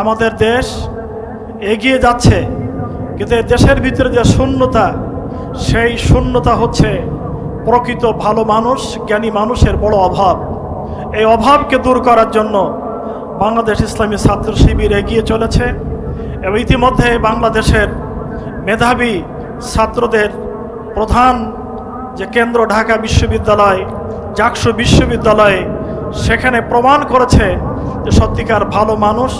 আমাদের দেশ এগিয়ে যাচ্ছে, কিন্তু দেশের ভিতরে যে শূন্যতা, সেই শূন্যতা হচ্ছে প্রকৃত ভালো মানুষ, জ্ঞানী মানুষের বড় অভাব। এই অভাবকে দূর করার জন্য বাংলাদেশ ইসলামী ছাত্র শিবির এগিয়ে চলেছে এবং ইতিমধ্যে বাংলাদেশের মেধাবী ছাত্রদের প্রধান যে কেন্দ্র ঢাকা বিশ্ববিদ্যালয়, জাকসু বিশ্ববিদ্যালয়ে, সেখানে প্রমাণ করেছে যে সত্যিকার ভালো মানুষ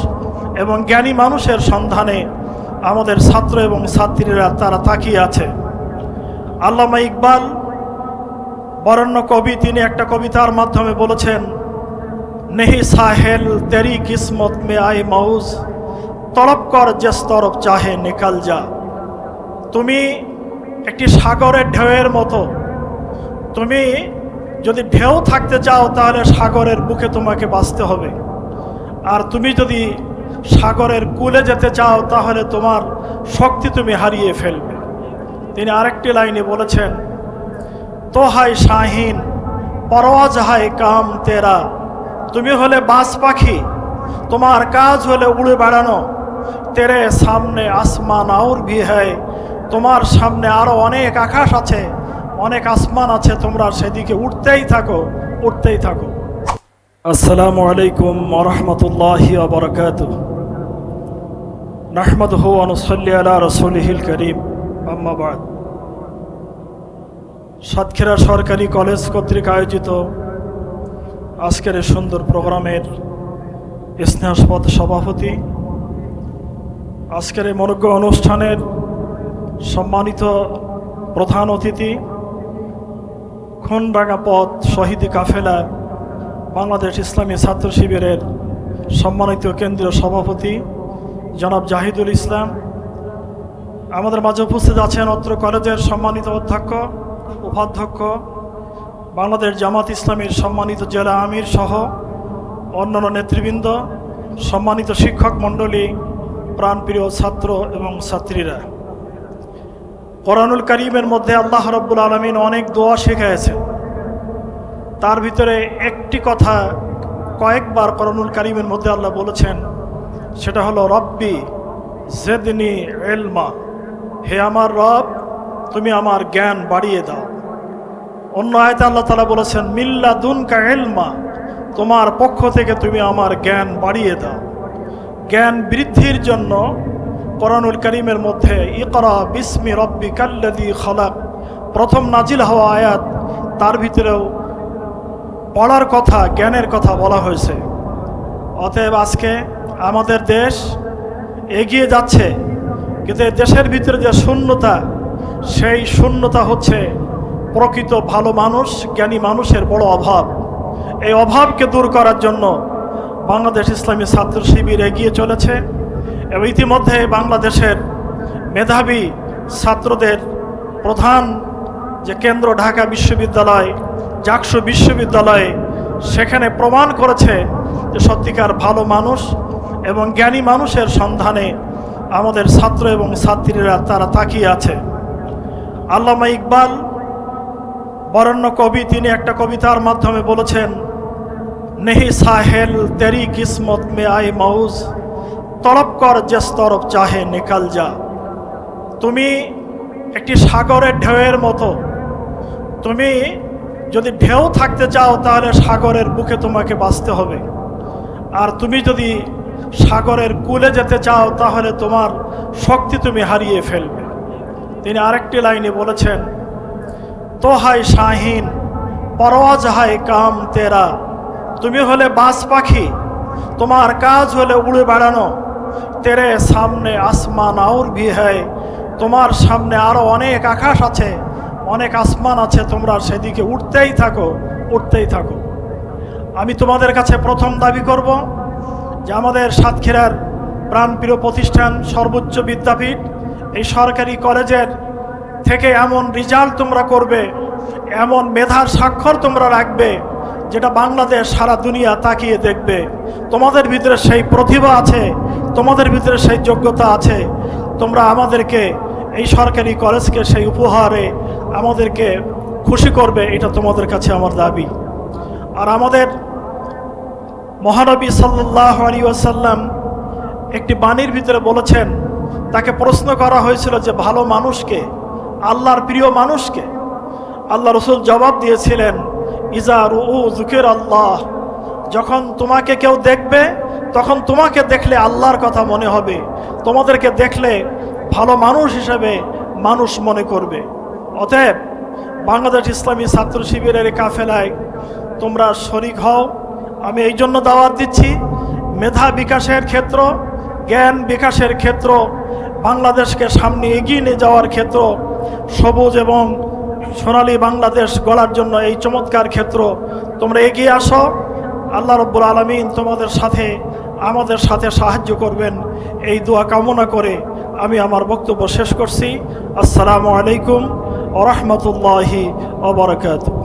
এবং জ্ঞানী মানুষের সন্ধানে আমাদের ছাত্র এবং ছাত্রীরা তারা তাকিয়ে আছে। আল্লামা ইকবাল বরণ্য কবি, তিনি একটা কবিতার মাধ্যমে বলেছেন, নেহি সাহেল তেরি কিসমত মে আয় মাউজ তলব কর জেস তরফ চাহে নিকাল যা। তুমি একটি সাগরের ঢেউয়ের মতো, তুমি যদি ঢেউ থাকতে চাও তাহলে সাগরের বুকে তোমাকে বাঁচতে হবে। আর তুমি যদি সাগরের কুলে যেতে চাও, তাহলে তোমার শক্তি তুমি হারিয়ে ফেলবে। তিনি আরেকটি লাইনে বলেছেন তো হায় শাহিন পরওয়াজ হায় কাম তেরা। তুমি হলে বাস পাখি, তোমার কাজ হলে উড়ে বেড়ানো। তেরে সামনে আসমান আউর ভি হয় তোমার সামনে আরও অনেক আকাশ আছে, অনেক আসমান আছে, তোমরা সেদিকে উঠতেই থাকো উঠতেই থাকো। আসসালামু আলাইকুম ওরহমতুল্লাহি বরকাত নাহমদহু অনুসল্লি আলা রসুলহিল করিম। আম্মাবাদ সাতক্ষীরা সরকারি কলেজ কর্তৃক আয়োজিত আজকের এই সুন্দর প্রোগ্রামের স্নেহাসপদ সভাপতি, আজকের এই মনজ্ঞ অনুষ্ঠানের সম্মানিত প্রধান অতিথি খুনডাঙ্গা পথ শহীদ কাফেলা বাংলাদেশ ইসলামী ছাত্র শিবিরের সম্মানিত কেন্দ্রীয় সভাপতি জনাব জাহিদুল ইসলাম, আমাদের মাঝে উপস্থিত আছেন অত্র কলেজের সম্মানিত অধ্যক্ষ, উপাধ্যক্ষ, বাংলাদেশ জামাত ইসলামীর সম্মানিত জেলা আমির সহ অন্যান্য নেতৃবৃন্দ, সম্মানিত শিক্ষক মণ্ডলী, প্রাণপ্রিয় ছাত্র এবং ছাত্রীরা। কোরআনুল করিমের মধ্যে আল্লাহ রব্বুল আলমিন অনেক দোয়া শিখাইছেন তার ভিতরে একটি কথা কয়েকবার কোরআনুল করিমের মধ্যে আল্লাহ বলেছেন সেটা হলো, রব্বি জেদনি এলমা হে আমার রব, তুমি আমার জ্ঞান বাড়িয়ে দাও। অন্য আয়তে আল্লাহ তালা বলেছেন মিল্লা দুনকা এলমা তোমার পক্ষ থেকে তুমি আমার জ্ঞান বাড়িয়ে দাও। জ্ঞান বৃদ্ধির জন্য কোরআনুল করিমের মধ্যে, ইকরা বিস্মি রব্বি কাল্লাদি খলাক। প্রথম নাজিল হওয়া আয়াত, তার ভিতরেও পড়ার কথা, জ্ঞানের কথা বলা হয়েছে। অতএব আজকে আমাদের দেশ এগিয়ে যাচ্ছে, কিন্তু দেশের ভিতরে যে শূন্যতা, সেই শূন্যতা হচ্ছে প্রকৃত ভালো মানুষ, জ্ঞানী মানুষের বড় অভাব। এই অভাবকে দূর করার জন্য বাংলাদেশ ইসলামী ছাত্র শিবির এগিয়ে চলেছে এবং ইতিমধ্যে বাংলাদেশের মেধাবী ছাত্রদের প্রধান যে কেন্দ্র ঢাকা বিশ্ববিদ্যালয়, জাকসু বিশ্ববিদ্যালয়ে, সেখানে প্রমাণ করেছে যে সত্যিকার ভালো মানুষ এবং জ্ঞানী মানুষের সন্ধানে আমাদের ছাত্র এবং ছাত্রীরা তারা তাকিয়ে আছে। আল্লামা ইকবাল বরণ্য কবি, তিনি একটা কবিতার মাধ্যমে বলেছেন, নেহি সাহেল তেরি কিসমত মে আয় মাউজ তলব কর জেস তরফ চাহে নিকাল যা। তুমি একটি সাগরের ঢেউয়ের মতো, তুমি যদি ঢেউ থাকতে চাও তাহলে সাগরের বুকে তোমাকে বাঁচতে হবে। আর তুমি যদি সাগরের কুলে যেতে চাও, তাহলে তোমার শক্তি তুমি হারিয়ে ফেলবে। তিনি আরেকটি লাইনে বলেছেন তো হায় শাহিন পরওয়াজ হায় কাম তেরা। তুমি হলে বাস পাখি, তোমার কাজ হলে উড়ে বেড়ানো। তেরে সামনে আসমান আউর ভি হয় তোমার সামনে আরও অনেক আকাশ আছে, অনেক আসমান আছে, তোমরা সেদিকে উঠতেই থাকো উঠতেই থাকো। আমি তোমাদের কাছে প্রথম দাবি করব যে আমাদের সাতক্ষীরার প্রাণপ্রিয় প্রতিষ্ঠান সর্বোচ্চ বিদ্যাপীঠ, এই সরকারি কলেজের থেকে এমন রেজাল্ট তোমরা করবে, এমন মেধার স্বাক্ষর তোমরা রাখবে, যেটা বাংলাদেশ সারা দুনিয়া তাকিয়ে দেখবে। তোমাদের ভিতরে সেই প্রতিভা আছে, তোমাদের ভিতরে সেই যোগ্যতা আছে। তোমরা আমাদেরকে, এই সরকারি কলেজকে সেই উপহারে আমাদেরকে খুশি করবে, এটা তোমাদের কাছে আমার দাবি। আর আমাদের মহানবী সাল্লাহ আলী ওয়াসাল্লাম একটি বাণীর ভিতরে বলেছেন, তাকে প্রশ্ন করা হয়েছিল যে ভালো মানুষকে, আল্লাহর প্রিয় মানুষকে আল্লাহ রসুল জবাব দিয়েছিলেন, ইজা রু জুকের আল্লাহ যখন তোমাকে কেউ দেখবে, তখন তোমাকে দেখলে আল্লাহর কথা মনে হবে, তোমাদেরকে দেখলে ভালো মানুষ হিসেবে মানুষ মনে করবে। অতএব বাংলাদেশ ইসলামী ছাত্র শিবিরের কাফেলায় তোমরা শরিক হও আমি এই জন্য দাওয়াত দিচ্ছি। মেধা বিকাশের ক্ষেত্র, জ্ঞান বিকাশের ক্ষেত্র, বাংলাদেশকে সামনে এগিয়ে নিয়ে যাওয়ার ক্ষেত্র, সবুজ এবং সোনালী বাংলাদেশ গড়ার জন্য এই চমৎকার ক্ষেত্র। তোমরা এগিয়ে আসো। আল্লাহ রব্বুল আলমিন তোমাদের সাথে, আমাদের সাথে সাহায্য করবেন। এই দোয়া কামনা করে আমি আমার বক্তব্য শেষ করছি। আসসালামু আলাইকুম ওরহমতুল্লাহি ওবরাকাতুহ